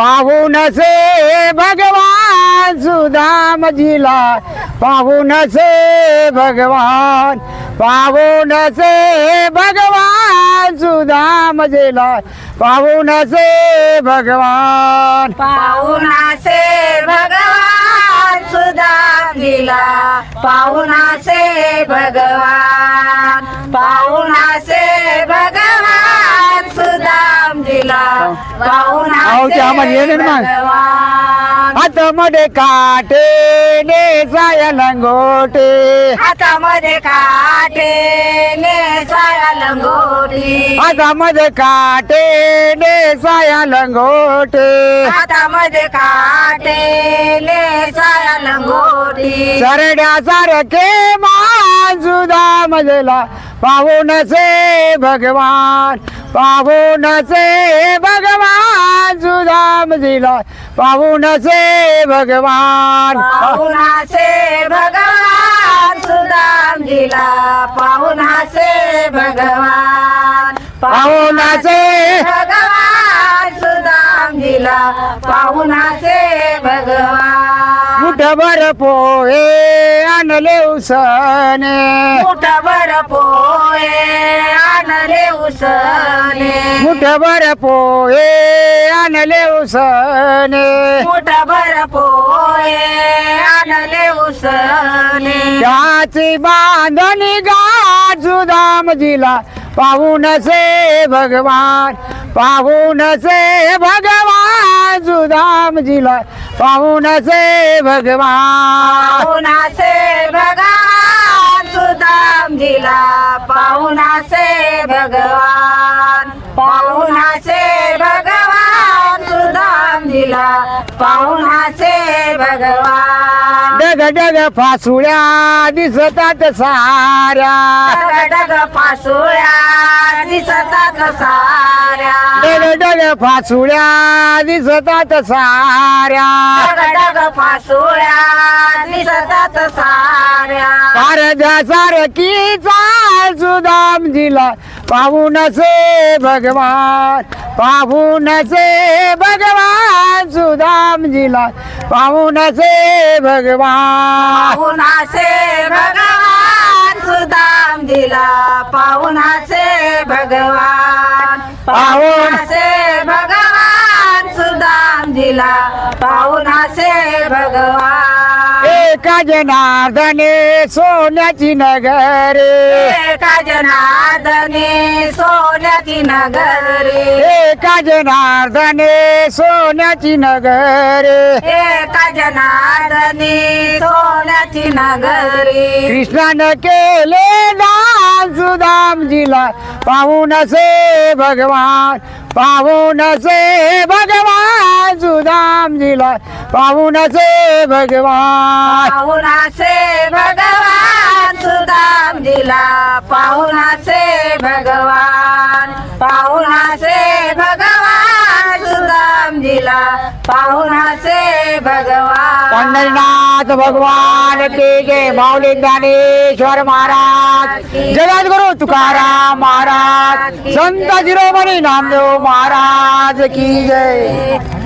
पाहून से भगवान सुदाम जिला पाहून से भगवान पाहून से भगवान सुदाम जिला पाहून से भगवान. पाहुणाचे भगवान सुधा दिला से भगवान ते आम्हाला येणे पाहुणाचे ना मग. काटे नेसाया लंगोटे. हातामध्ये काटे नेसाया लंगोटी. हातामध्ये काटे नेसाया लंगोटे. हातामध्ये काटे नेसाया लंगोटी. सरड्या सारखे मान सुधा मजला पाहून से भगवान पाहून से भगवान सुधा मजला पाहून से भगवान. पाहुणाचे भगवान सुदाम दिला. पाहुणाचे भगवान. पाहुणाचे भगवान सुदाम दिला. पाहुणाचे भगवान मुठभर पोहे आणले उसने. मुठभर पोहे आणले उसने. मुठभर पोहे आणले उसने. मुठभर पोहे आणले उसने. त्याची बांधणी गाठ सुदामजीला पाहून से भगवान पाहून से भगवान. सुदामजीला पाहून से भगवान. पाहुणाचे भगवान सुदाम दिला पाहुणाचे भगवान. पाहुणाचे भगवान सुदाम दिला पाहुणाचे भगवान. डग डग फासुळ्या दिसतात साऱ्या. डग डग पासुळ्या दिसतात साऱ्या. डग फासुळ्या दिसतात साऱ्या. डग डग पासुळ्या दिसतात साऱ्या. कारजा सारखी चाल सुदामजीला पाहून से भगवान पाहून से भगवान सुदामजीला पाहून से भगवान. पाहुणाचे भगवान सुदाम दिला पाहुणाचे भगवान. पाहुणाचे एका जनार्दने सोन्याची नगरे। एका जनार्दने सोन्याची नगरे। एका जनार्दने सोन्याची नगरे। एका जनार्दने सोन्याची नगरी. कृष्णानं केले दान सुदामजीला. पाहून से भगवान पाहून से भगवान सुदामजीला. पाहून से भगवान. पाहुणाचे भगवान सुदाम दिला पाहुणाचे भगवान पाहुणाचे भगवान सुदाम दिला पाहुणाचे भगवान पंढरीनाथ भगवान के जय। माऊली ज्ञानेश्वर महाराज। जगद्गुरु तुकाराम महाराज। संत शिरोमणी नामदेव महाराज की जय।